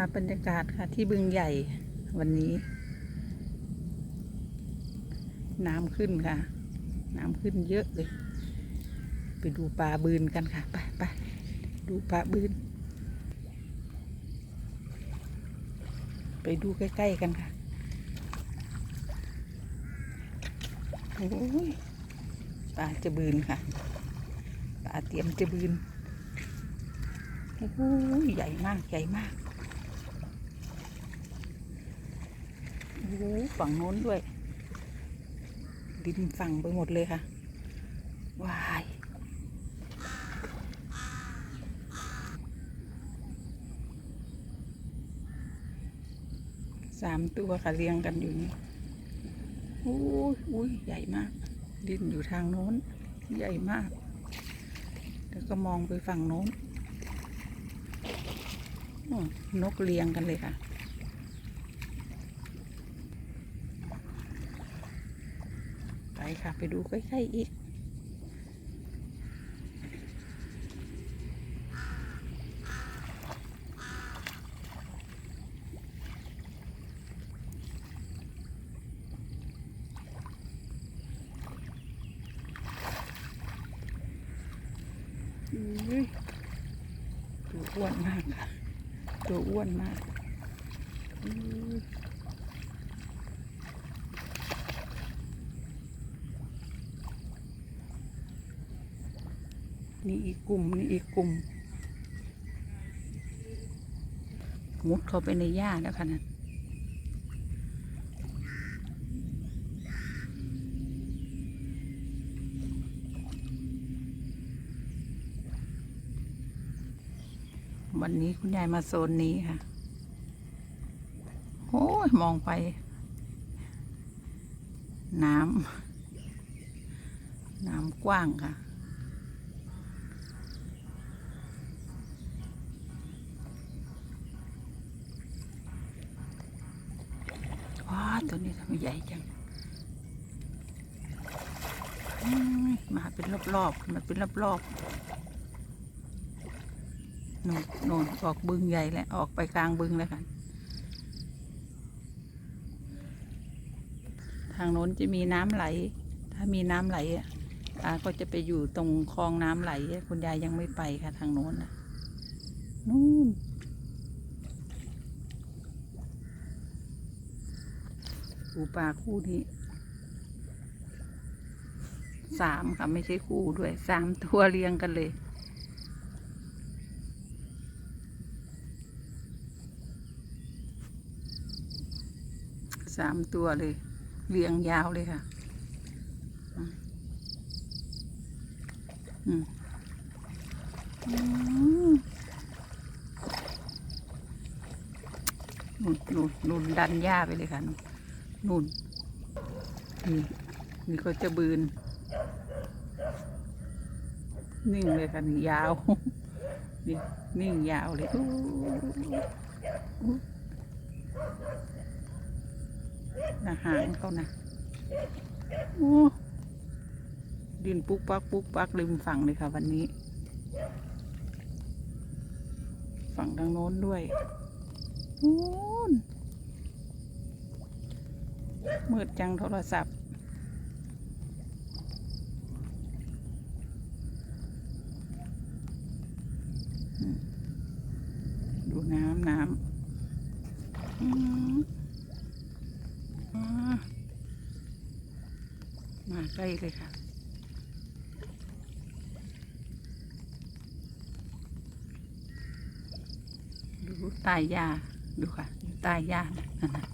าพบรรยากาศค่ะที่บึงใหญ่วันนี้ น้ำขึ้นค่ะ น้ำขึ้นเยอะเลย ไปดูปลาบืนกันค่ะ ไปไปดูปลาบืน ไปดูใกล้ ๆ กันค่ะ โอ้ยปลาจะบืนค่ะ ปลาเตรียมจะบืน โอ้โหใหญ่มากใหญ่มาก โอ้ฝั่งโน้นด้วย ดินฝั่งไปหมดเลยค่ะว้ายสามตัวค่ะเรียงกันอยู่นี่โอ้ยอุ้ยใหญ่มาก ดินอยู่ทางโน้น ใหญ่มาก แล้วก็มองไปฝั่งโน้นนกเรียงกันเลยค่ะ ไป ค่ะ ไปดูใกล้ๆอีก ตัวอ้วนมากค่ะ ตัวอ้วนมาก อีกกลุ่มนี่อีกกลุ่มมุดเข้าไปในหญ้าแล้วค่ะนั่นวันนี้คุณยายมาโซนนี้ค่ะ โอ้ย มองไป น้ำ น้ำกว้างค่ะ ว้า ตัวนี้ทำไมใหญ่จังมาเป็นรอบๆมาเป็นรอบๆโน่นโน่นออกบึงใหญ่แล้วออกไปกลางบึงแล้วค่ะทางโน้นจะมีน้ำไหล ถ้ามีน้ำไหลอะตาก็จะไปอยู่ตรงคลองน้ำไหล คุณยายยังไม่ไปค่ะทางโน้นน่ะ นู่น ปูปลาคู่นี้สามค่ะ ไม่ใช่คู่ด้วยสามตัวเรียงกันเลยสามตัวเลย เรียงยาวเลยค่ะอืมอืมอืมนู่นนู่นนู่นดันหญ้าไปเลยค่ะนู่น นี่ นี่ก็จะบืน นิ่งเลยค่ะนี่ยาว นี่นิ่งยาวเลยอู้อู้อาหารเขานะโอ้ดินปุ๊กปักปุ๊กปักริมฝั่งเลยค่ะ วันนี้ ฝั่งทางโน้นด้วยโน้น มืดจังโทรศัพท์ ดูน้ำน้ำมาใกล้เลยค่ะดูใตายยาดูค่ะดูใตายยานะนั่นนะ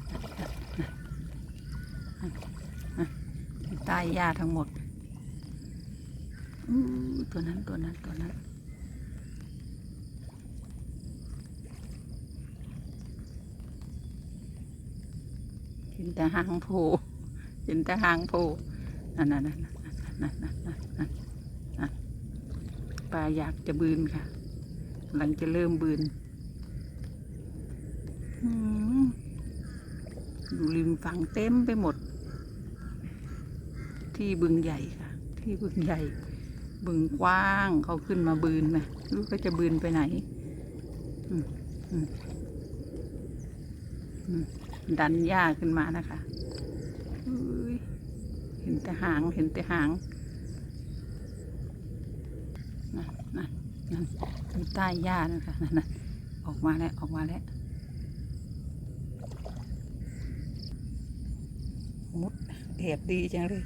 ใต้หญ้าทั้งหมดตัวนั้นตัวนั้นตัวนั้น เห็นแต่หางโผเห็นแต่หางโผนั่นนั่นนั่นนั่นนั่นนั่นปลาอยากจะบืนค่ะ หลังจะเริ่มบืนดูริมฝั่งเต็มไปหมด ที่บึงใหญ่ค่ะ ที่บึงใหญ่ บึงกว้างเขาขึ้นมาบืนนะรู้ก็จะบืนไปไหนดันหญ้าขึ้นมานะคะเห็นแต่หางเห็นแต่หางนั่นนั่นนั่นอยู่ใต้หญ้านะคะนั่นนั่นออกมาแล้วออกมาแล้วมุดแอบดีจังเลย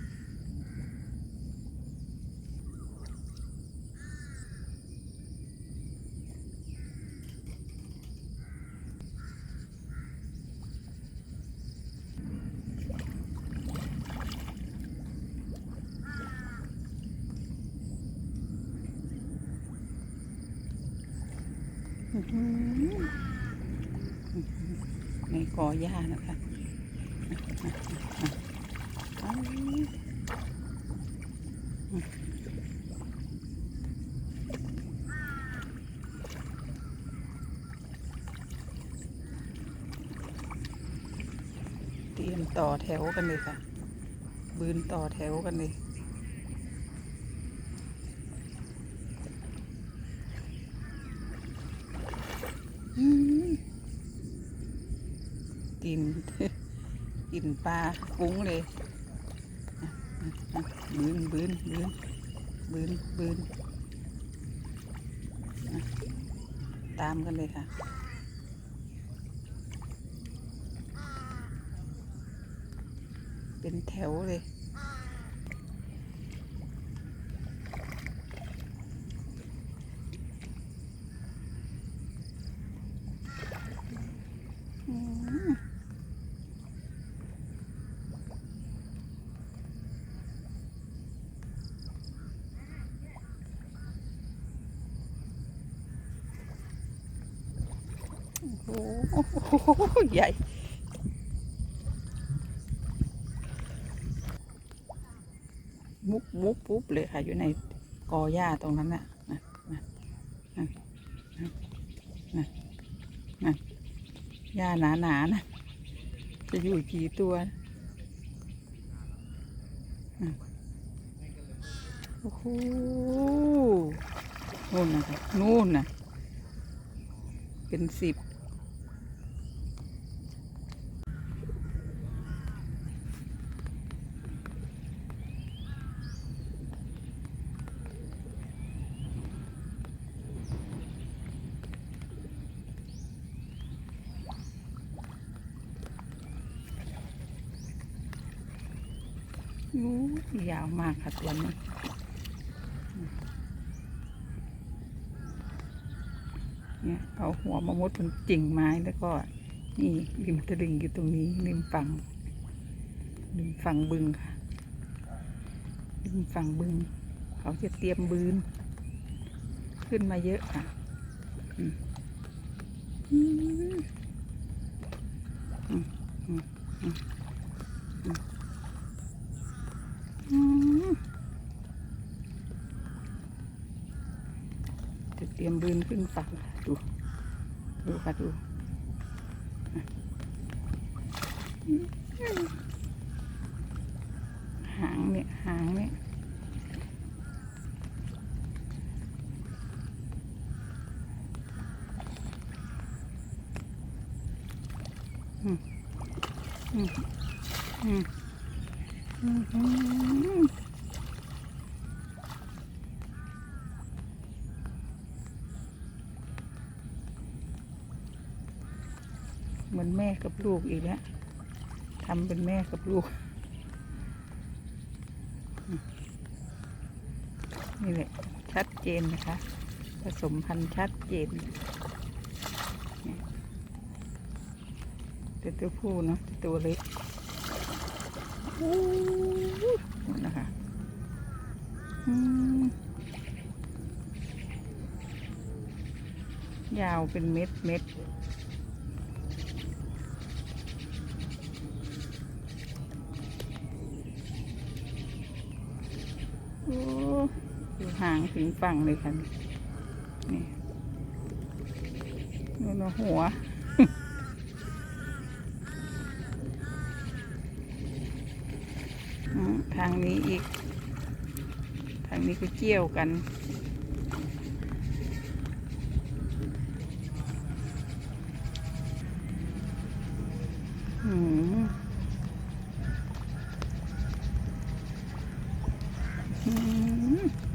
ในกอหญ้านะคะเตรียมต่อแถวกันเลยค่ะ บืนต่อแถวกันเลย อืม กินกินปลาฟุ้งเลยบืนบืนบืนบืนบืนตามกันเลยค่ะเป็นแถวเลย อืม โอ้โหใหญ่มุกมุกปุ๊บเลยค่ะ อยู่ในกอหญ้าตรงนั้นน่ะนะนะนะนะนะนะหญ้าหนาหนานะ จะอยู่กี่ตัวนะโอ้โหนู่นนะครับนู่นนะเป็นสิบ อู้ยากค่ะตัวนี้เนี่ยเอาหัวมามุดบนกิ่งไม้แล้วก็ นี่ริมตลิ่งอยู่ตรงนี้ริมฝั่งริมฝั่งบึงค่ะริมฝั่งบึง เขาจะเตรียมบืน ขึ้นมาเยอะค่ะอืมอืมอืมอืมอืมอืม อืมจะ เตรียมบืนขึ้นฝั่งดู ดูค่ะดูหางเนี่ยหางเนี่ยอืมอืมอืมอืมอืม เหมือนแม่กับลูกอีกแล้วทำเป็นแม่กับลูก นี่แหละ ชัดเจนนะคะ ผสมพันธุ์ชัดเจนแต่ตัวผู้เนาะตัวเล็กโอ้โหนั่นะคะอืมยาวเป็นเม็ดเม็ด หางถึงฝั่งเลยค่ะนี่นี่นหัว ทางนี้อีก ทางนี้ก็เกี่ยวกันอืม嗯。Mm ม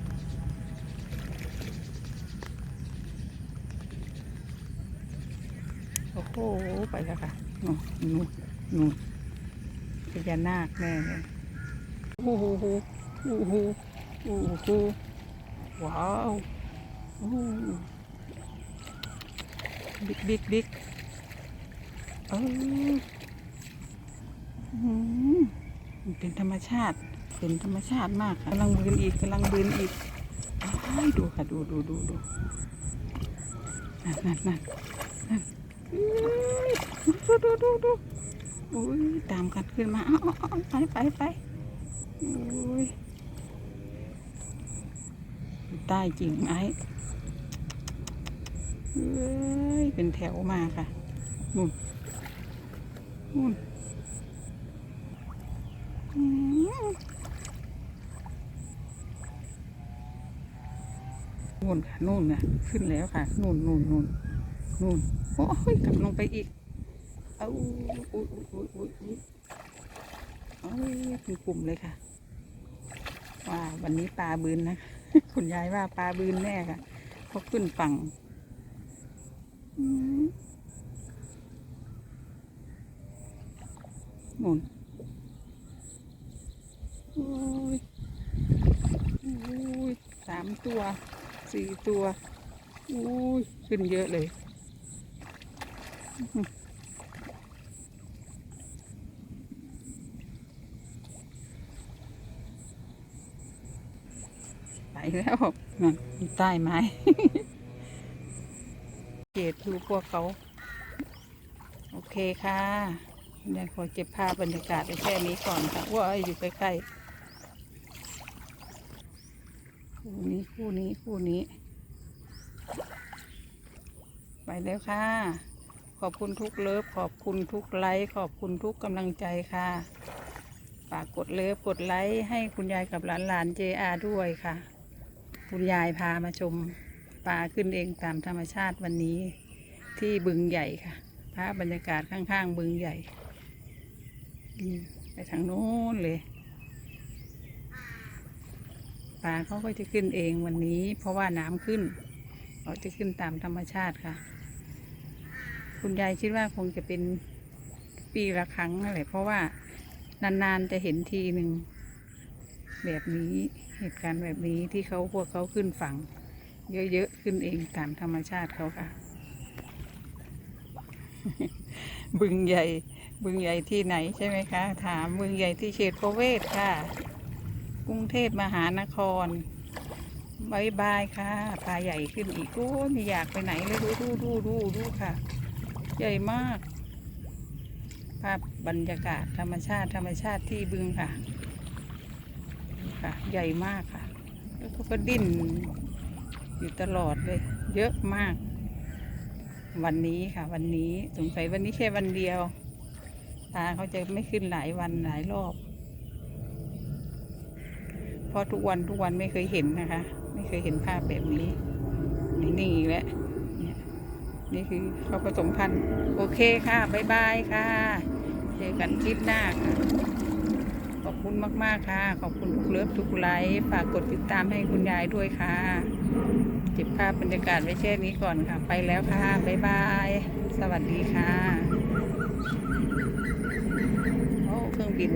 หไปแล้วค่ะนู่นนู่นนู่นพญานาคแน่เลยโอ้โหโอ้โหโอ้โหว้าวโอ้โหบิ๊กบิ๊กบิ๊กเอออืมมันเป็นธรรมชาติ เป็นธรรมชาติมากค่ะกำลังบืนอีกกำลังบืนอีกอ้ายดูค่ะ ดูดูดูดูนั่นนั่นนั่นนั่นเอ้ย ดูดูดูดูอุ้ยตามกันขึ้นมาเอ้าเอ้าไปไปไปอุ้ยใต้จริงไอ้เอ้ยเป็นแถวมาค่ะนู่นนู่นอืมนู่นค่ะนู่นนะขึ้นแล้วค่ะนู่นนู่นนู่น นู่นโอ้ยกลับลงไปอีก เอาอุ้ยอุ้ยอุ้ยอุ้ยเอ้ยเป็นกลุ่มเลยค่ะว่าวันนี้ปลาบืนนะ คุณยายว่าปลาบืนแน่ค่ะเพราะขึ้นฝั่งมนู่นโอ้ยโอ้ยสามตัว สี่ตัว อุ้ย ขึ้นเยอะเลย ไปแล้วนั่นใต้ไม้ เกตดูพวกเขา โอเคค่ะเดี๋ยวขอเก็บภาพบรรยากาศไว้แค่นี้ก่อนค่ะว่าอยู่ใกล้ๆคู่นี้คู่นี้คู่นี้ ไปแล้วค่ะ ขอบคุณทุกเลิฟขอบคุณทุกไลค์ขอบคุณทุกกำลังใจค่ะฝากกดเลิฟกดไลค์ให้คุณยายกับหลานหลานเจอาด้วยค่ะ คุณยายพามาชมป่าขึ้นเองตามธรรมชาติวันนี้ที่บึงใหญ่ค่ะภาพบรรยากาศข้างๆ บึงใหญ่ไปทางโน้นเลยปลาเขาก็จะขึ้นเองวันนี้ เพราะว่าน้ำขึ้นเขาจะขึ้นตามธรรมชาติค่ะ คุณยายคิดว่าคงจะเป็นปีละครั้งนั่นแหละเพราะว่านานๆจะเห็นทีหนึ่งแบบนี้เหตุการณ์แบบนี้ที่เขาพวกเขาขึ้นฝั่ง เยอะๆขึ้นเองตามธรรมชาติเขาค่ะ บึงใหญ่ บึงใหญ่ที่ไหนใช่ไหมคะ ถามบึงใหญ่ที่เขตประเวศค่ะ กรุงเทพมหานครบายบายค่ะปลาใหญ่ขึ้นอีกโอ้ไม่อยากไปไหนเลยดูดูดูดูดูค่ะ ใหญ่มาก ภาพบรรยากาศธรรมชาติธรรมชาติที่บึงค่ะ ค่ะ ใหญ่มากค่ะ แล้วก็ดิ้นอยู่ตลอดเลย เยอะมาก วันนี้ค่ะ วันนี้สงสัยวันนี้แค่วันเดียว ตาเขาจะไม่ขึ้นหลายวันหลายรอบเพราะทุกวันทุกวันไม่เคยเห็นนะคะ ไม่เคยเห็นภาพแบบนี้ นี่นี่อีกแล้ว นี่คือเขาผสมพันธุ์ โอเคค่ะ บ๊ายบายค่ะ เจอกันคลิปหน้าค่ะ ขอบคุณมาก ๆ ค่ะ ขอบคุณทุกเลิฟทุกไลค์ฝากกดติดตามให้คุณยายด้วยค่ะ เก็บภาพบรรยากาศไว้แค่นี้ก่อนค่ะ ไปแล้วค่ะ บ๊ายบาย สวัสดีค่ะ โอ้เครื่องบิน